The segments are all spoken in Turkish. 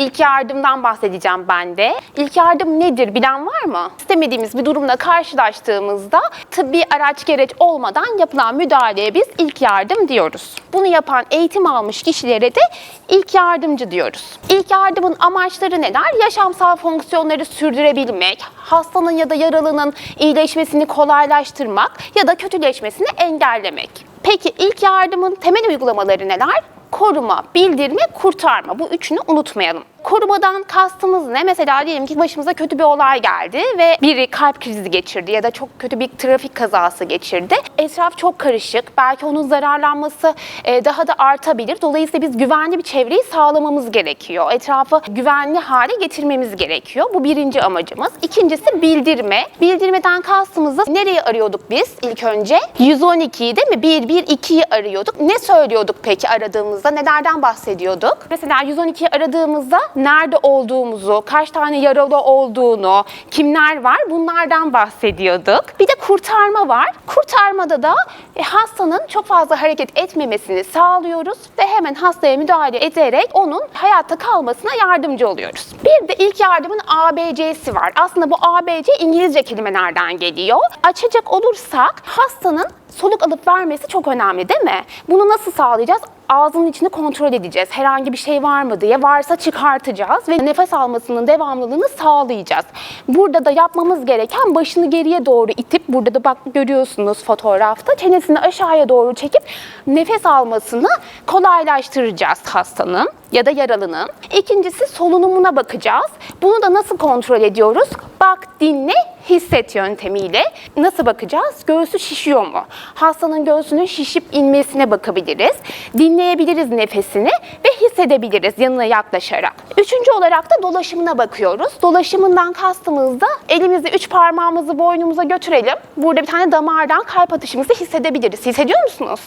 İlk yardımdan bahsedeceğim ben de. İlk yardım nedir bilen var mı? İstemediğimiz bir durumla karşılaştığımızda tıbbi araç gereç olmadan yapılan müdahaleye biz ilk yardım diyoruz. Bunu yapan eğitim almış kişilere de ilk yardımcı diyoruz. İlk yardımın amaçları neler? Yaşamsal fonksiyonları sürdürebilmek, hastanın ya da yaralının iyileşmesini kolaylaştırmak ya da kötüleşmesini engellemek. Peki ilk yardımın temel uygulamaları neler? Koruma, bildirme, kurtarma. Bu üçünü unutmayalım. Korumadan kastımız ne? Mesela diyelim ki başımıza kötü bir olay geldi ve biri kalp krizi geçirdi ya da çok kötü bir trafik kazası geçirdi. Etraf çok karışık. Belki onun zararlanması e, daha da artabilir. Dolayısıyla biz güvenli bir çevreyi sağlamamız gerekiyor. Etrafı güvenli hale getirmemiz gerekiyor. Bu birinci amacımız. İkincisi bildirme. Bildirmeden kastımızda nereye arıyorduk biz ilk önce? 112'yi değil mi? 112'yi arıyorduk. Ne söylüyorduk peki aradığımızda? Nelerden bahsediyorduk? Mesela 112'yi aradığımızda nerede olduğumuzu, kaç tane yaralı olduğunu, kimler var bunlardan bahsediyorduk. Bir de kurtarma var. Kurtarmada da e, hastanın çok fazla hareket etmemesini sağlıyoruz ve hemen hastaya müdahale ederek onun hayatta kalmasına yardımcı oluyoruz. Bir de ilk yardımın ABC'si var. Aslında bu ABC İngilizce kelimelerden geliyor. Açacak olursak hastanın soluk alıp vermesi çok önemli değil mi? Bunu nasıl sağlayacağız? Ağzının içini kontrol edeceğiz. Herhangi bir şey var mı diye. Varsa çıkartacağız ve nefes almasının devamlılığını sağlayacağız. Burada da yapmamız gereken başını geriye doğru itip, burada da bak görüyorsunuz fotoğrafta, çenesini aşağıya doğru çekip nefes almasını kolaylaştıracağız hastanın ya da yaralının. İkincisi solunumuna bakacağız. Bunu da nasıl kontrol ediyoruz? Bak, dinle, hisset yöntemiyle. Nasıl bakacağız? Göğsü şişiyor mu? Hastanın göğsünün şişip inmesine bakabiliriz. Dinleyebiliriz nefesini ve hissedebiliriz yanına yaklaşarak. Üçüncü olarak da dolaşımına bakıyoruz. Dolaşımından kastımız da elimizi üç parmağımızı boynumuza götürelim. Burada bir tane damardan kalp atışımızı hissedebiliriz. Hissediyor musunuz?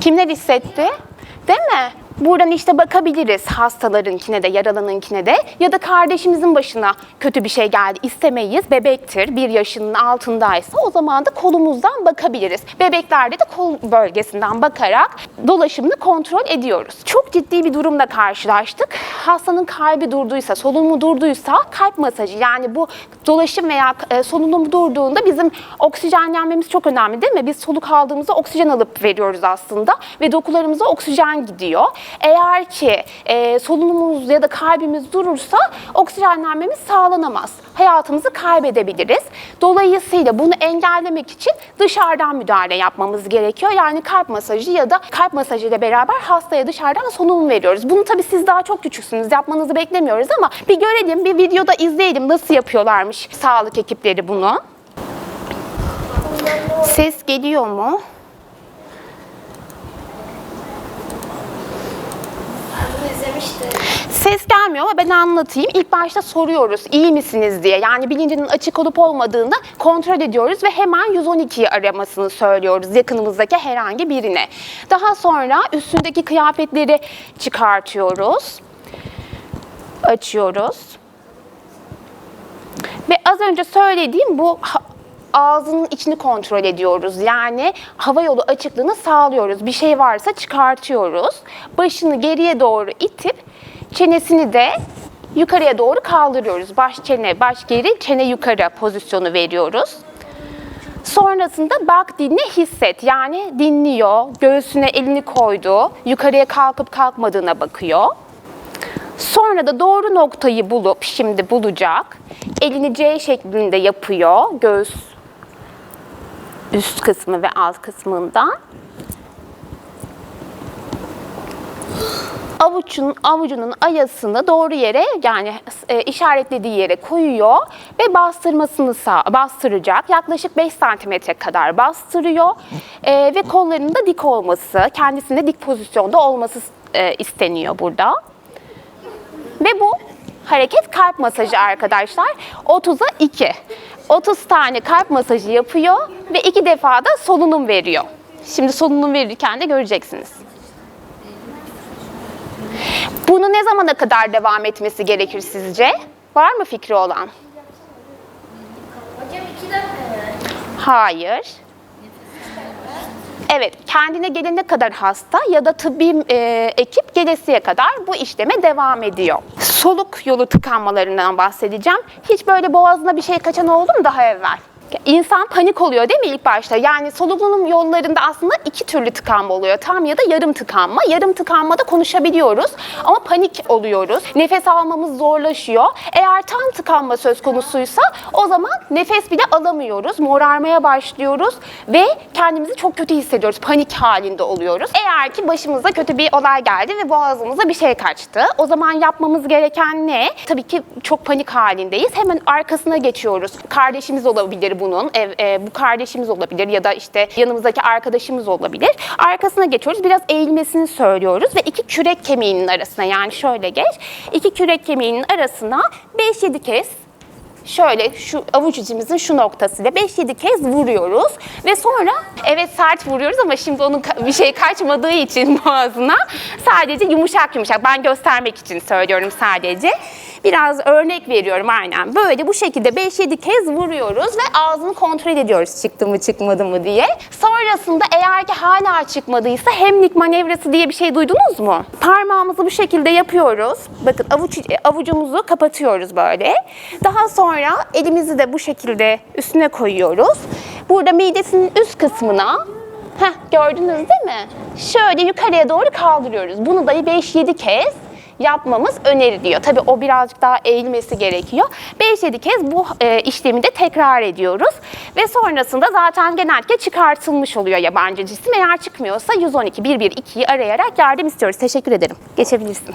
Kimler hissetti? Değil mi? Buradan işte bakabiliriz hastalarınkine de, yaralınınkine de ya da kardeşimizin başına kötü bir şey geldi istemeyiz. Bebektir, bir yaşının altındaysa o zaman da kolumuzdan bakabiliriz. Bebeklerde de kol bölgesinden bakarak dolaşımını kontrol ediyoruz. Çok ciddi bir durumla karşılaştık. Hastanın kalbi durduysa, solunumu durduysa kalp masajı yani bu dolaşım veya e, solunum durduğunda bizim oksijenlenmemiz çok önemli değil mi? Biz soluk aldığımızda oksijen alıp veriyoruz aslında ve dokularımıza oksijen gidiyor. Eğer ki e, solunumumuz ya da kalbimiz durursa oksijenlenmemiz sağlanamaz. Hayatımızı kaybedebiliriz. Dolayısıyla bunu engellemek için dışarıdan müdahale yapmamız gerekiyor. Yani kalp masajı ya da kalp masajı ile beraber hastaya dışarıdan solunum veriyoruz. Bunu tabii siz daha çok küçüksünüz. Yapmanızı beklemiyoruz ama bir görelim, bir videoda izleyelim nasıl yapıyorlarmış sağlık ekipleri bunu. Ses geliyor mu? Ses gelmiyor ama ben anlatayım. İlk başta soruyoruz iyi misiniz diye. Yani bilincinin açık olup olmadığını kontrol ediyoruz ve hemen 112'yi aramasını söylüyoruz yakınımızdaki herhangi birine. Daha sonra üstündeki kıyafetleri çıkartıyoruz. Açıyoruz. Ve az önce söylediğim bu ağzının içini kontrol ediyoruz. Yani hava yolu açıklığını sağlıyoruz. Bir şey varsa çıkartıyoruz. Başını geriye doğru itip çenesini de yukarıya doğru kaldırıyoruz. Baş çene, baş geri, çene yukarı pozisyonu veriyoruz. Sonrasında bak dinle hisset yani dinliyor, göğsüne elini koydu, yukarıya kalkıp kalkmadığına bakıyor. Sonra da doğru noktayı bulup şimdi bulacak. Elini C şeklinde yapıyor göğüs üst kısmı ve alt kısmından. Avucun, avucunun ayasını doğru yere yani e, işaretlediği yere koyuyor ve bastırmasını sağ, bastıracak. Yaklaşık 5 santimetre kadar bastırıyor E, ve kollarının da dik olması, kendisinde dik pozisyonda olması e, isteniyor burada. Ve bu hareket kalp masajı arkadaşlar. 30'a 2. 30 tane kalp masajı yapıyor ve iki defa da solunum veriyor. Şimdi solunum verirken de göreceksiniz. Bunu ne zamana kadar devam etmesi gerekir sizce? Var mı fikri olan? Hocam iki dakika? Hayır. Evet, kendine gelene kadar hasta ya da tıbbi e, ekip gelesiye kadar bu işleme devam ediyor. Soluk yolu tıkanmalarından bahsedeceğim. Hiç böyle boğazına bir şey kaçan oldu mu daha evvel? İnsan panik oluyor değil mi ilk başta? Yani solunum yollarında aslında iki türlü tıkanma oluyor. Tam ya da yarım tıkanma. Yarım tıkanmada konuşabiliyoruz ama panik oluyoruz. Nefes almamız zorlaşıyor. Eğer tam tıkanma söz konusuysa o zaman nefes bile alamıyoruz. Morarmaya başlıyoruz ve kendimizi çok kötü hissediyoruz. Panik halinde oluyoruz. Eğer ki başımıza kötü bir olay geldi ve boğazımıza bir şey kaçtı. O zaman yapmamız gereken ne? Tabii ki çok panik halindeyiz. Hemen arkasına geçiyoruz. Kardeşimiz olabilir bunun. Ev, e, bu kardeşimiz olabilir ya da işte yanımızdaki arkadaşımız olabilir. Arkasına geçiyoruz. Biraz eğilmesini söylüyoruz ve iki kürek kemiğinin arasına yani şöyle geç. iki kürek kemiğinin arasına 5-7 kez şöyle şu avuç içimizin şu noktasıyla 5-7 kez vuruyoruz ve sonra evet sert vuruyoruz ama şimdi onun bir şey kaçmadığı için boğazına sadece yumuşak yumuşak ben göstermek için söylüyorum sadece. Biraz örnek veriyorum aynen. Böyle bu şekilde 5-7 kez vuruyoruz ve ağzını kontrol ediyoruz çıktı mı çıkmadı mı diye. Sonrasında eğer ki hala çıkmadıysa hemlik manevrası diye bir şey duydunuz mu? Parmağımızı bu şekilde yapıyoruz. Bakın avuç, avucumuzu kapatıyoruz böyle. Daha sonra elimizi de bu şekilde üstüne koyuyoruz. Burada midesinin üst kısmına Heh, gördünüz değil mi? Şöyle yukarıya doğru kaldırıyoruz. Bunu da 5-7 kez yapmamız öneriliyor. Tabii o birazcık daha eğilmesi gerekiyor. 5-7 kez bu e, işlemi de tekrar ediyoruz. Ve sonrasında zaten genellikle çıkartılmış oluyor yabancı cisim. Eğer çıkmıyorsa 112 112'yi arayarak yardım istiyoruz. Teşekkür ederim. Geçebilirsin.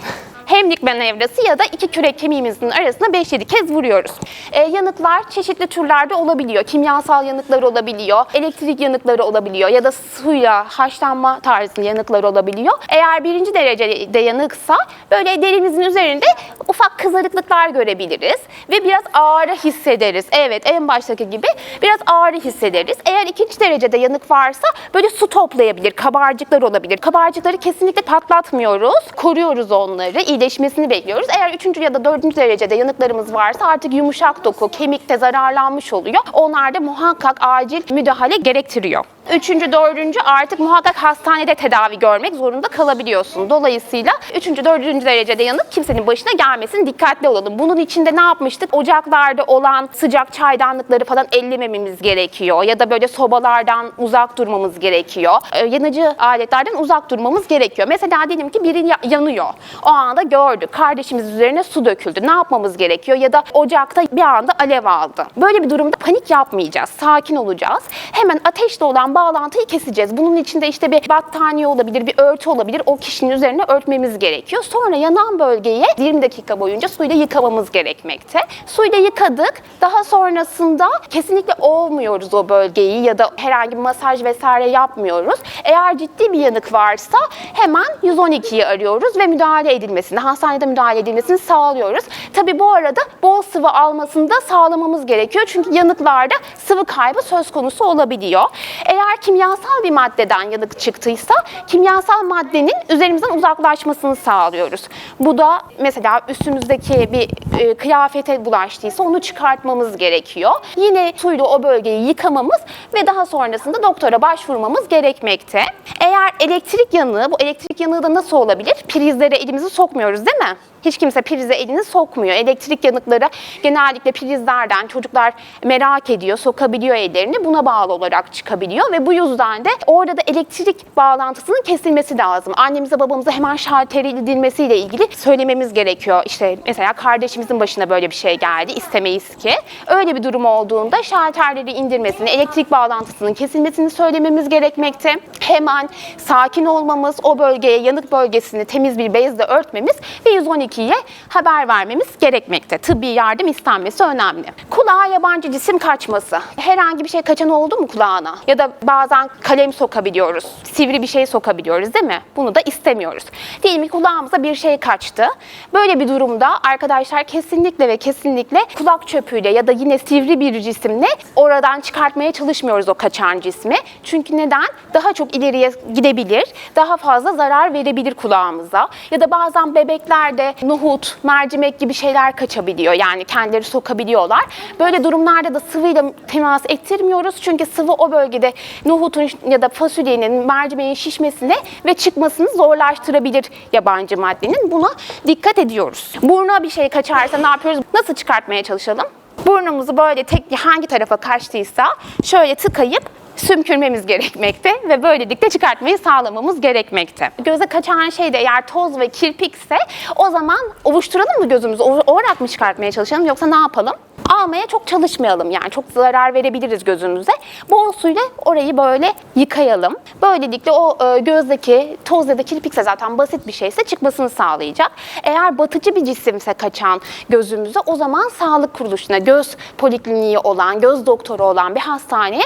Hemlik manevrası ya da iki kürek kemiğimizin arasına 5-7 kez vuruyoruz. E, yanıklar çeşitli türlerde olabiliyor. Kimyasal yanıklar olabiliyor, elektrik yanıkları olabiliyor ya da suyla haşlanma tarzı yanıklar olabiliyor. Eğer birinci derecede yanıksa böyle derimizin üzerinde ufak kızarıklıklar görebiliriz ve biraz ağrı hissederiz. Evet en baştaki gibi biraz ağrı hissederiz. Eğer ikinci derecede yanık varsa böyle su toplayabilir, kabarcıklar olabilir. Kabarcıkları kesinlikle patlatmıyoruz, koruyoruz onları, iyileşmesini bekliyoruz. Eğer üçüncü ya da dördüncü derecede yanıklarımız varsa artık yumuşak doku, kemikte zararlanmış oluyor. Onlarda muhakkak acil müdahale gerektiriyor. Üçüncü, dördüncü artık muhakkak hastanede tedavi görmek zorunda kalabiliyorsun. Dolayısıyla üçüncü, dördüncü derecede yanık kimsenin başına gelmesin. Dikkatli olalım. Bunun içinde ne yapmıştık? Ocaklarda olan sıcak çaydanlıkları falan ellemememiz gerekiyor. Ya da böyle sobalardan uzak durmamız gerekiyor. Ee, yanıcı aletlerden uzak durmamız gerekiyor. Mesela diyelim ki biri ya- yanıyor. O anda gördük. Kardeşimiz üzerine su döküldü. Ne yapmamız gerekiyor? Ya da ocakta bir anda alev aldı. Böyle bir durumda panik yapmayacağız. Sakin olacağız. Hemen ateşle olan bağlantıyı keseceğiz. Bunun içinde işte bir battaniye olabilir, bir örtü olabilir. O kişinin üzerine örtmemiz gerekiyor. Sonra yanan bölgeyi 20 dakika boyunca suyla yıkamamız gerekmekte. Suyla yıkadık. Daha sonrasında kesinlikle olmuyoruz o bölgeyi ya da herhangi bir masaj vesaire yapmıyoruz. Eğer ciddi bir yanık varsa hemen 112'yi arıyoruz ve müdahale edilmesini, hastanede müdahale edilmesini sağlıyoruz. Tabii bu arada bol sıvı almasını da sağlamamız gerekiyor. Çünkü yanıklarda sıvı kaybı söz konusu olabiliyor. Eğer kimyasal bir maddeden yanık çıktıysa kimyasal maddenin üzerimizden uzaklaşmasını sağlıyoruz. Bu da mesela üstümüzdeki bir e, kıyafete bulaştıysa onu çıkartmamız gerekiyor. Yine suyla o bölgeyi yıkamamız ve daha sonrasında doktora başvurmamız gerekmekte. Eğer elektrik yanığı, bu elektrik yanığı da nasıl olabilir? Prizlere elimizi sokmuyoruz değil mi? Hiç kimse prize elini sokmuyor. Elektrik yanıkları genellikle prizlerden çocuklar merak ediyor, sokabiliyor ellerini. Buna bağlı olarak çıkabiliyor ve bu yüzden de orada da elektrik bağlantısının kesilmesi lazım. Annemize babamıza hemen şalteri edilmesiyle ilgili söylememiz gerekiyor. İşte mesela kardeşimizin başına böyle bir şey geldi. istemeyiz ki. Öyle bir durum olduğunda şalterleri indirmesini, elektrik bağlantısının kesilmesini söylememiz gerekmekte. Hemen sakin olmamız, o bölgeye, yanık bölgesini temiz bir bezle örtmemiz ve 112'ye haber vermemiz gerekmekte. Tıbbi yardım istenmesi önemli. Kulağa yabancı cisim kaçması. Herhangi bir şey kaçan oldu mu kulağına? Ya da bazen kalem sokabiliyoruz. Sivri bir şey sokabiliyoruz değil mi? Bunu da istemiyoruz. Diyelim ki kulağımıza bir şey kaçtı. Böyle bir durumda arkadaşlar kesinlikle ve kesinlikle kulak çöpüyle ya da yine sivri bir cisimle oradan çıkartmaya çalışmıyoruz o kaçan cismi. Çünkü neden? Daha çok ileriye gidebilir, daha fazla zarar verebilir kulağımıza. Ya da bazen bebeklerde nohut, mercimek gibi şeyler kaçabiliyor. Yani kendileri sokabiliyorlar. Böyle durumlarda da sıvıyla temas ettirmiyoruz. Çünkü sıvı o bölgede nohutun ya da fasulyenin, mercimeğin şişmesini ve çıkmasını zorlaştırabilir yabancı maddenin. Buna dikkat ediyoruz. Buruna bir şey kaçarsa ne yapıyoruz? Nasıl çıkartmaya çalışalım? Burnumuzu böyle tek hangi tarafa kaçtıysa şöyle tıkayıp sümkürmemiz gerekmekte ve böylelikle çıkartmayı sağlamamız gerekmekte. Göze kaçan şey de eğer toz ve kirpikse o zaman ovuşturalım mı gözümüzü? Olarak mı çıkartmaya çalışalım yoksa ne yapalım? Almaya çok çalışmayalım yani çok zarar verebiliriz gözümüze. Bol suyla orayı böyle yıkayalım. Böylelikle o e, gözdeki toz ya da kirpikse zaten basit bir şeyse çıkmasını sağlayacak. Eğer batıcı bir cisimse kaçan gözümüze o zaman sağlık kuruluşuna, göz polikliniği olan, göz doktoru olan bir hastaneye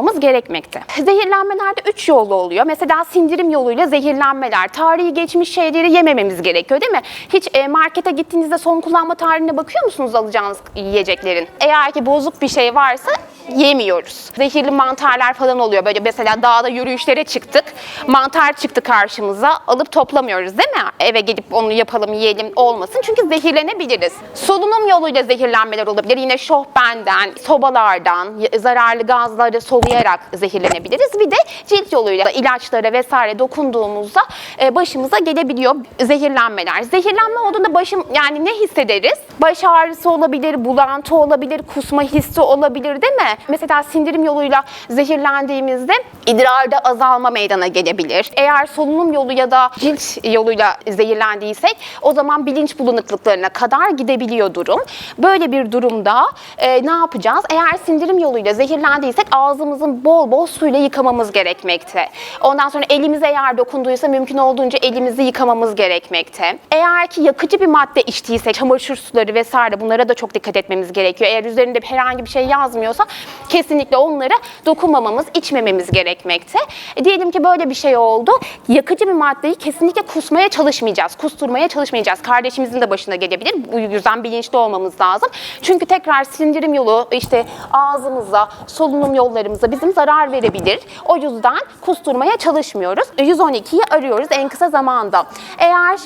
başvurmamız gerekmekte. Zehirlenmelerde üç yollu oluyor. Mesela sindirim yoluyla zehirlenmeler, tarihi geçmiş şeyleri yemememiz gerekiyor değil mi? Hiç e, markete gittiğinizde son kullanma tarihine bakıyor musunuz alacağınız yiyeceklerin? Eğer ki bozuk bir şey varsa yemiyoruz. Zehirli mantarlar falan oluyor. Böyle mesela dağda yürüyüşlere çıktık. Mantar çıktı karşımıza. Alıp toplamıyoruz değil mi? Eve gelip onu yapalım, yiyelim olmasın. Çünkü zehirlenebiliriz. Solunum yoluyla zehirlenmeler olabilir. Yine şohbenden, sobalardan, zararlı gazları soluyarak zehirlenebiliriz. Bir de cilt yoluyla ilaçlara vesaire dokunduğumuzda e, başımıza gelebiliyor zehirlenmeler. Zehirlenme olduğunda başım yani ne hissederiz? Baş ağrısı olabilir, bulantı olabilir, kusma hissi olabilir değil mi? Mesela sindirim yoluyla zehirlendiğimizde idrarda azalma meydana gelebilir. Eğer solunum yolu ya da cilt yoluyla zehirlendiysek o zaman bilinç bulanıklıklarına kadar gidebiliyor durum. Böyle bir durumda e, ne yapacağız? Eğer sindirim yoluyla zehirlendiysek ağzımızın bol bol suyla yıkamamız gerekmekte. Ondan sonra elimize eğer dokunduysa mümkün olduğunca elimizi yıkamamız gerekmekte. Eğer ki yakıcı bir madde içtiyse çamaşır suları vesaire bunlara da çok dikkat etmemiz gerekiyor. Eğer üzerinde herhangi bir şey yazmıyorsa kesinlikle onlara dokunmamamız, içmememiz gerekmekte. E, diyelim ki böyle bir şey oldu. Yakıcı bir maddeyi kesinlikle kusmaya çalışmayacağız. Kusturmaya çalışmayacağız. Kardeşimizin de başına gelebilir. Bu yüzden bilinçli olmamız lazım. Çünkü tekrar sindirim yolu işte ağzımıza, solunum yollarımıza bizim zarar verebilir. O yüzden kusturmaya çalışmıyoruz. E, 112'yi arıyoruz en kısa zamanda. Eğer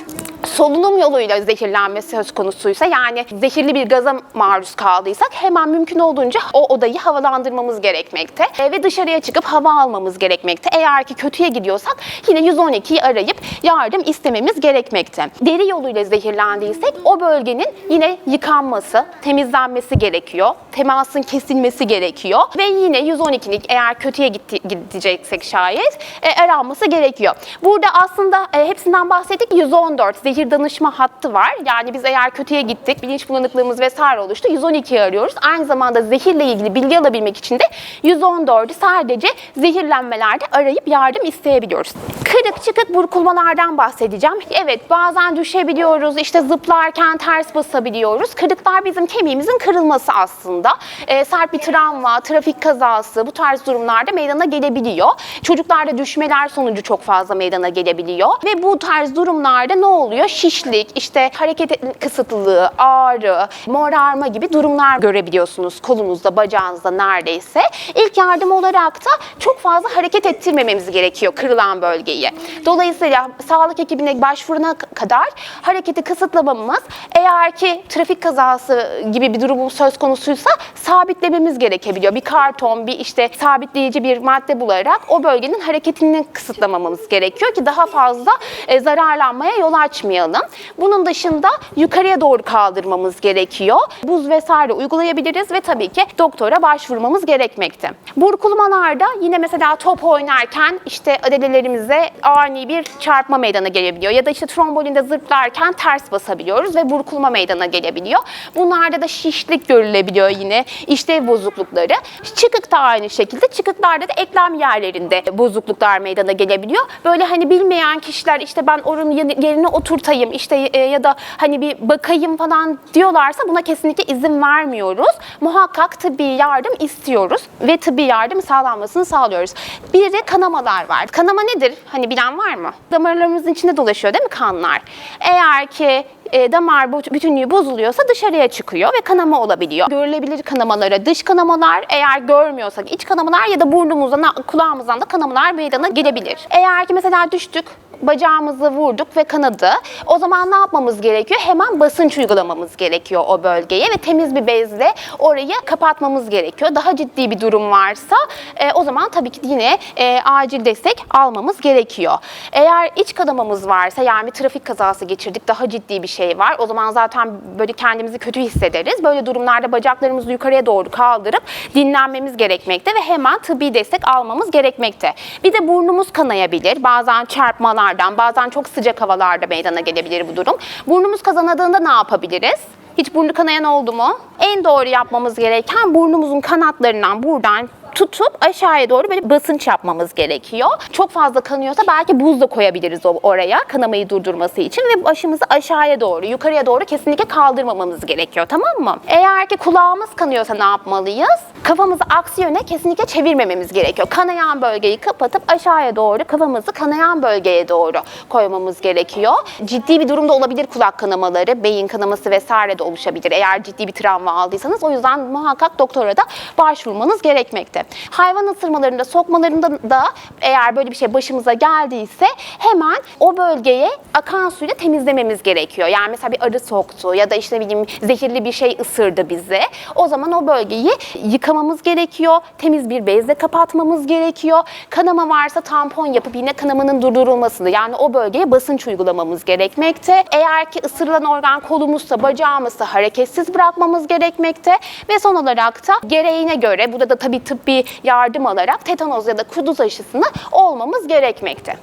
solunum yoluyla zehirlenme söz konusuysa yani zehirli bir gaza maruz kaldıysak hemen mümkün olduğunca o odayı havalandırmamız gerekmekte E, ve dışarıya çıkıp hava almamız gerekmekte. Eğer ki kötüye gidiyorsak yine 112'yi arayıp yardım istememiz gerekmekte. Deri yoluyla zehirlendiysek o bölgenin yine yıkanması, temizlenmesi gerekiyor. Temasın kesilmesi gerekiyor ve yine 112'lik eğer kötüye gideceksek şayet e, aranması gerekiyor. Burada aslında e, hepsinden bahsettik. 114 zehir danışma hattı var. Yani biz eğer kötüye gittik, bilinç bulanıklığımız vesaire oluştu. 112'yi arıyoruz. Aynı zamanda zehirle ilgili bilgi alabilmek için de 114'ü sadece zehirlenmelerde arayıp yardım isteyebiliyoruz. Kırık çıkık burkulmalardan bahsedeceğim. Evet bazen düşebiliyoruz, işte zıplarken ters basabiliyoruz. Kırıklar bizim kemiğimizin kırılması aslında. Ee, sert bir travma, trafik kazası bu tarz durumlarda meydana gelebiliyor. Çocuklarda düşmeler sonucu çok fazla meydana gelebiliyor. Ve bu tarz durumlarda ne oluyor? Şişlik, işte hareket kısıtlılığı, ağrı, morarma gibi durumlar görebiliyorsunuz kolunuzda, bacağınızda neredeyse. İlk yardım olarak da çok fazla hareket ettirmememiz gerekiyor kırılan bölgeyi. Dolayısıyla sağlık ekibine başvuruna kadar hareketi kısıtlamamız eğer ki trafik kazası gibi bir durum söz konusuysa sabitlememiz gerekebiliyor. Bir karton, bir işte sabitleyici bir madde bularak o bölgenin hareketini kısıtlamamız gerekiyor ki daha fazla e, zararlanmaya yol açmayalım. Bunun dışında yukarıya doğru kaldırmamız gerekiyor. Buz vesaire uygulayabiliriz ve tabii ki doktora başvurmamız gerekmekte. Burkulmalarda yine mesela top oynarken işte adelelerimize ani bir çarpma meydana gelebiliyor ya da işte trombolinde zırplarken ters basabiliyoruz ve burkulma meydana gelebiliyor. Bunlarda da şişlik görülebiliyor yine işlev bozuklukları. Çıkık da aynı şekilde çıkıklarda da eklem yerlerinde bozukluklar meydana gelebiliyor. Böyle hani bilmeyen kişiler işte ben oranın yerine oturtayım işte e, ya da hani bir bakayım falan diyorlarsa buna kesinlikle izin vermiyoruz. Muhakkak tıbbi yardım istiyoruz ve tıbbi yardım sağlanmasını sağlıyoruz. Bir de kanamalar var. Kanama nedir? Hani bilen var mı? Damarlarımızın içinde dolaşıyor değil mi kanlar? Eğer ki e, damar bütünlüğü bozuluyorsa dışarıya çıkıyor ve kanama olabiliyor. Görülebilir kanamalara dış kanamalar, eğer görmüyorsak iç kanamalar ya da burnumuzdan, kulağımızdan da kanamalar meydana gelebilir. Eğer ki mesela düştük, bacağımızı vurduk ve kanadı. O zaman ne yapmamız gerekiyor? Hemen basınç uygulamamız gerekiyor o bölgeye ve temiz bir bezle orayı kapatmamız gerekiyor. Daha ciddi bir durum varsa e, o zaman tabii ki yine e, acil destek almamız gerekiyor. Eğer iç kanamamız varsa yani bir trafik kazası geçirdik daha ciddi bir şey var. O zaman zaten böyle kendimizi kötü hissederiz. Böyle durumlarda bacaklarımızı yukarıya doğru kaldırıp dinlenmemiz gerekmekte ve hemen tıbbi destek almamız gerekmekte. Bir de burnumuz kanayabilir. Bazen çarpmalardan, bazen çok sıcak havalarda meydana gelebilir bu durum. Burnumuz kazanadığında ne yapabiliriz? Hiç burnu kanayan oldu mu? En doğru yapmamız gereken burnumuzun kanatlarından buradan tutup aşağıya doğru böyle basınç yapmamız gerekiyor. Çok fazla kanıyorsa belki buz da koyabiliriz oraya kanamayı durdurması için ve başımızı aşağıya doğru, yukarıya doğru kesinlikle kaldırmamamız gerekiyor tamam mı? Eğer ki kulağımız kanıyorsa ne yapmalıyız? Kafamızı aksi yöne kesinlikle çevirmememiz gerekiyor. Kanayan bölgeyi kapatıp aşağıya doğru kafamızı kanayan bölgeye doğru koymamız gerekiyor. Ciddi bir durumda olabilir kulak kanamaları, beyin kanaması vesaire de oluşabilir eğer ciddi bir travma aldıysanız. O yüzden muhakkak doktora da başvurmanız gerekmekte. Hayvan ısırmalarında, sokmalarında da eğer böyle bir şey başımıza geldiyse hemen o bölgeye akan suyla temizlememiz gerekiyor. Yani mesela bir arı soktu ya da işte bileyim zehirli bir şey ısırdı bizi. O zaman o bölgeyi yıkamamız gerekiyor. Temiz bir bezle kapatmamız gerekiyor. Kanama varsa tampon yapıp yine kanamanın durdurulmasını yani o bölgeye basınç uygulamamız gerekmekte. Eğer ki ısırılan organ kolumuzsa, bacağımızsa hareketsiz bırakmamız gerekmekte. Ve son olarak da gereğine göre burada da tabii tıbbi yardım alarak tetanoz ya da kuduz aşısını olmamız gerekmekte.